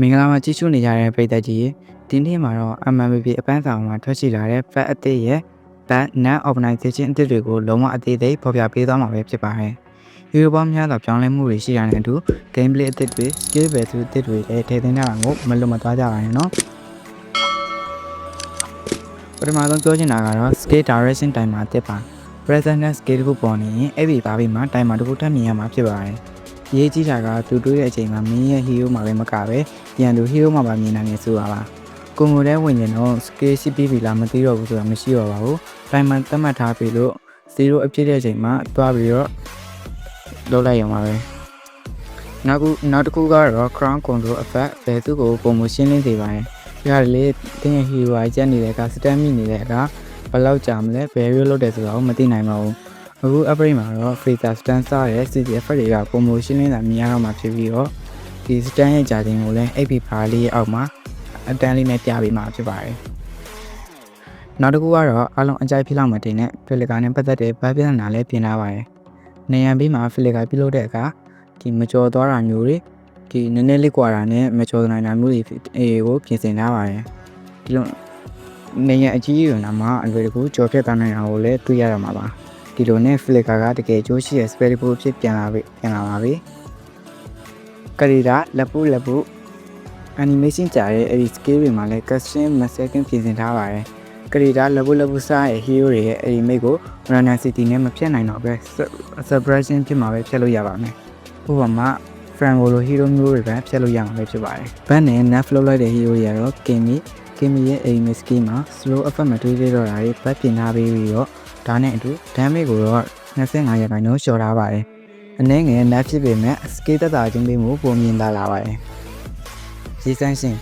မင်္ဂလာပါကြည့်ရှုနေကြတဲ့ပရိသတ်ကြီးဒီနေ့မှာတော့ MMB အပန်းဆောင်မှာထွက်ရှိလာတဲ့ Fat အသစ်ရဲ့ Fat Non Organization အသစ်တွေကိုလုံးဝအသေးသေးဖော်ပြပေးသွားမှာပဲဖြစ်ပါတယ်။ဒီလိုပေါင်းများသောပြောင်းလဲမှုတွေရှိတာနဲ့အတူ gameplay အသစ်တွေ skill value အသစ်တွေလည်းထည့်သွင်းထားတာကိုမလွတ်မသွားကြပါနဲ့နော်။ပထမဆုံးပြောချင်တာကတော့ skill direction timer အသစ်ပါ present skill တစ်ခုပေါ်နေရင်အဲ့ဒီပါပြီးမှ timer တစ်ခုထပ်မြင်ရမှာဖြစ်ပါတယ်။ ရေးကြည့်တာကသူတွေးတဲ့အချိန်မှာမင်းရဲ့ hero မှာပဲမကပဲပြန်သူ hero မှာပါမြင်နိုင်နေဆိုတာပါကိုငိုတဲ့ဝင်ရင်တော့ scale ရှိပြီးပြီလားမသိတော့ဘူးဆိုတာမရှိတော့ပါဘူး timer သတ်မှတ်ထားပြီလို့0အဖြစ်တဲ့အချိန်မှာတွားပြီးတော့လုပ်လိုက်ရမှာပဲနောက်ခုနောက်တစ်ခုကတော့ crown control effect ဘယ်သူ့ကိုပုံမရှင်းလင်းစေပါရင်ဒီဟာလေးတင်းရဲ့ hero ကကျက်နေတဲ့အခါ stand မိနေတဲ့အခါဘယ်လောက်ကြာမလဲဘယ်လိုလုပ်တယ်ဆိုတာကိုမသိနိုင်ပါဘူး အခု upgrade မှာတော့ freezer stand စတဲ့ CDF တွေကပုံမရှင်းလင်းတာမြင်ရတော့မှာဖြစ်ပြီးတော့ဒီ stand ရဲ့ကြာချိန်ကိုလည်း AP bar လေးရဲ့အောက်မှာအတန်းလေးနဲ့ပြပေးမှာဖြစ်ပါတယ်နောက်တစ်ခုကတော့အလုံးအကြိုက်ဖြစ်လောက်မှတင်တဲ့ Flickr နဲ့ပတ်သက်တဲ့ဗတ်ပြဿနာလည်းပြင်ထားပါတယ်နေရန်ဘေးမှာ Flickr ပြုလုပ်တဲ့အခါဒီမကြော်သွားတာမျိုးတွေဒီနည်းနည်းလေးကွာတာနဲ့မကြော်နိုင်တာမျိုးတွေအေးကိုပြင်ဆင်ထားပါတယ်ဒီလိုနေရန်အကြီးကြီးကမှအလွယ်တကူကြော်ဖြတ်သွားနိုင်တာကိုလည်းတွေ့ရတော့မှာပါ ဒီလိုနဲ့ Flickr ကတကယ်ကျိုးရှိတဲ့ spell အဖြစ်ပြန်လာပြီပြန်လာပါပြီကရီတာလက်ပူလက်ပူ animation ကြာတဲ့အဲ့ဒီ skill တွေမှာလည်း custom masking ပြင်ဆင်ထားပါတယ်။ကရီတာ level level စားရဲ့ hero တွေရဲ့အဲ့ဒီ make ကို runner city နဲ့မဖြတ်နိုင်တော့ပဲ suppression ဖြစ်မှာပဲဖြတ်လို့ရပါမယ်။ဥပမာ Franco လို hero မျိုးတွေပဲဖြတ်လို့ရမှာပဲဖြစ်ပါတယ်။ဘတ်နဲ့ nerf လောက်လိုက်တဲ့ hero တွေကတော့ Kimi Kimi ရဲ့ aim skill မှာ slow effect မတွေးသေးတော့တာတွေပတ်ပြင်ထားပြီးပြီးတော့ဒါနဲ့အတူ damage ကိုတော့25ရာခိုင်နှုန်းလျှော့ထားပါတယ်။အနည်းငယ် nerf ဖြစ်ပေမဲ့ skill သက်သာခြင်းပေးမှုပုံမြင်လာလာပါတယ်။ရေးစမ်းရှင်း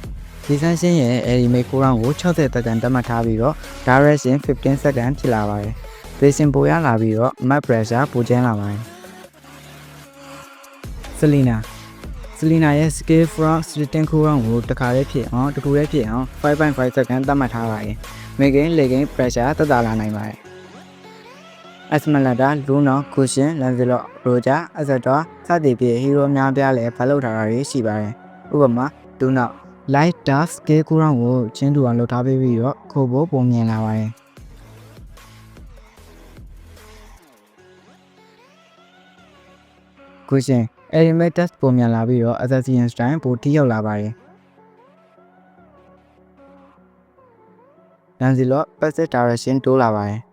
ရေးစမ်းရှင်းရဲ့အဲဒီမိတ်ကိုရောင်းကို60တကန်တတ်မှတ်ထားပြီးတော့ direction 15 second ဖြစ်လာပါတယ်။ Pacing ပိုရလာပြီးတော့ map pressure ပိုကျန်းလာပါတယ်။ Selena Selena ရဲ့ skill from Stilton ကိုရောင်းကိုတခါလေးဖြစ်အောင်တခုလေးဖြစ်အောင်5.5 second တတ်မှတ်ထားပါတယ်။ Making legging pressure တက်တာလာနိုင်ပါတယ်။ Esmeralda, Luna, Cushion, Lancelot, Roger, Azador စသည်ဖြင့် hero များပြားလည်းဖတ်လုပ်ထားတာတွေရှိပါတယ်။ဥပမာ Luna light dark scale ကိုရောင်းကိုချင်းတူအောင်လုပ်ထားပေးပြီးတော့ခိုးဖို့ပုံမြင်လာပါတယ်။ Cushion element test ပုံမြင်လာပြီးတော့ assassin style ပိုထိရောက်လာပါတယ်။ Lancelot passive direction တိုးလာပါတယ်။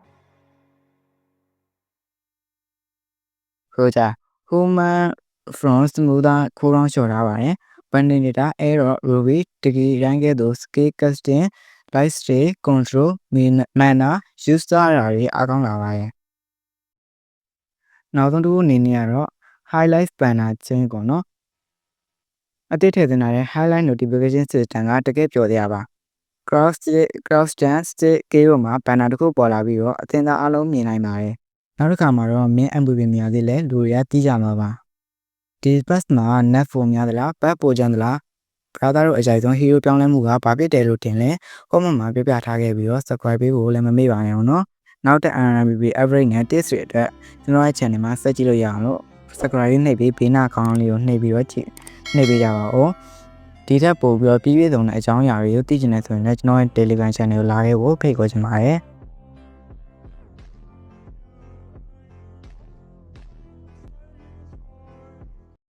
Roger human from smoother ခိုးရောင်းလျှော်ထားပါတယ်။ Pandinita error ruby တကယ်တမ်းကဲ့သို့ scale casting light stay control mana use တာတွေအားကောင်းလာပါတယ်။နောက်ဆုံးတစ်ခုအနေနဲ့ကတော့ highlight banner ချင်းပေါ့နော်။အသစ်ထည့်သွင်းလာတဲ့ highlight notification system ကတကယ်ပြောတရားပါ။ cross cross dance ကေရောမှာ banner တစ်ခုပေါ်လာပြီးတော့အသင်သားအလုံးမြင်နိုင်ပါတယ်။နောက်တစ်ခါမှာတော့ main MVP များသေးလဲလူတွေကတီးကြမှာပါ။ဒီ pass မှာ net form များသလား back ပိုချမ်းသလားဘရာသာတို့အကြိုက်ဆုံး hero ပြောင်းလဲမှုကဘာဖြစ်တယ်လို့ထင်လဲ comment မှာပြပြထားခဲ့ပြီးတော့ subscribe ပေးဖို့လည်းမမေ့ပါနဲ့အောင်နော်နောက်တဲ့ RMB average နဲ့ tips တွေအတွက်ကျွန်တော်ရဲ့ channel မှာဆက်ကြည့်လို့ရအောင်လို့ subscribe လေးနှိပ်ပြီးဘေးနာခေါင်းလေးကိုနှိပ်ပြီးတော့ကြည့်နှိပ်ပေးကြပါဦးဒီထက်ပိုပြီးတော့ပြည့်ပြည့်စုံတဲ့အကြောင်းအရာတွေကိုသိချင်တဲ့ဆိုရင်လည်းကျွန်တော်ရဲ့ Telegram channel ကိုလာခဲ့ဖို့ဖိတ်ခေါ်ချင်ပါတယ်